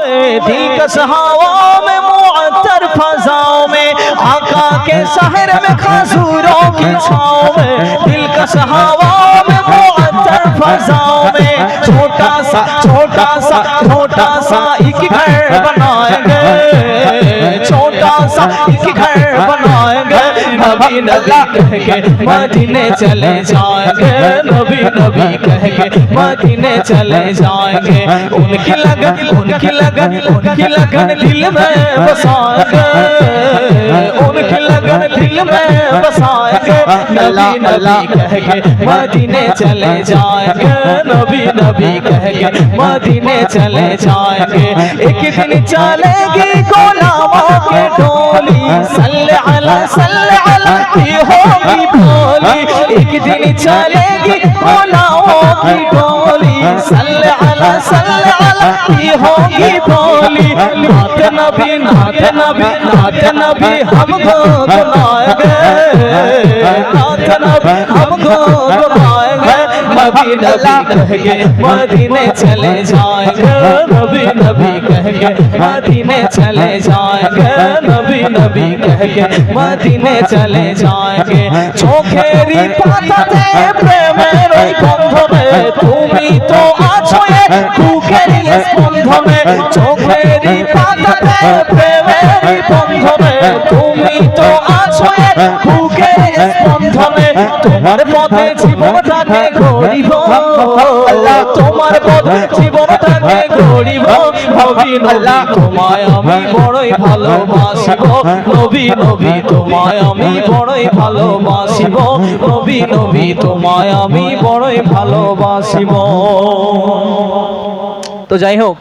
दिलकश हवाओं में मुअत्तर फजाओं में आका के शहर में खजूरों की छाँव में दिलकश हवाओं में मुअत्तर फजाओं में छोटा सा छोटा सा छोटा सा एक घर बनाएंगे छोटा सा एक घर बनाएंगे नबी नबी कह के मदीने चले जाएँगे। नबी नबी कह के मदीने चले जाएँगे। उनकी लगन उनकी लगन उनकी लगन दिल में बसाएँगे। उनकी लगन दिल में बसाएँगे। नबी नबी कह के मदीने चले जाएँगे। नबी नबी कह के मदीने चले जाएँगे। एक दिन चलेगी गुलामों के टोली सल्ले अला सल्ले अला की होगी बोली। एक दिन चलेगी गुलामों की टोली सल्ले अला सल्ले अला की होगी बोली। नाथ नबी नाथ नबी नाथ नबी हमको बुलाएँगे। नाथ नबी हमको बुलाएँगे। नबी नबी कह के मदीने चले जाएँगे। नबी नबी कह के मदीने चले जाएँगे। नबी कह के मदीने चले जाएँगे। चोखेरी पाता दे प्रेम স্পন্দনে চোখেরই পাতাতে প্রেমের বন্ধনে তুমি তো আছো বুকের তোমার পথে জীবনটাকে গড়িব তোমার পথে জীবনটাকে গড়িব নবী নবী তোমায় আমি বড়ই ভালোবাসিব নবী নবী তোমায় আমি বড়ই ভালোবাসিব নবী নবী তোমায় আমি বড়ই ভালোবাসিব। তো যাই হোক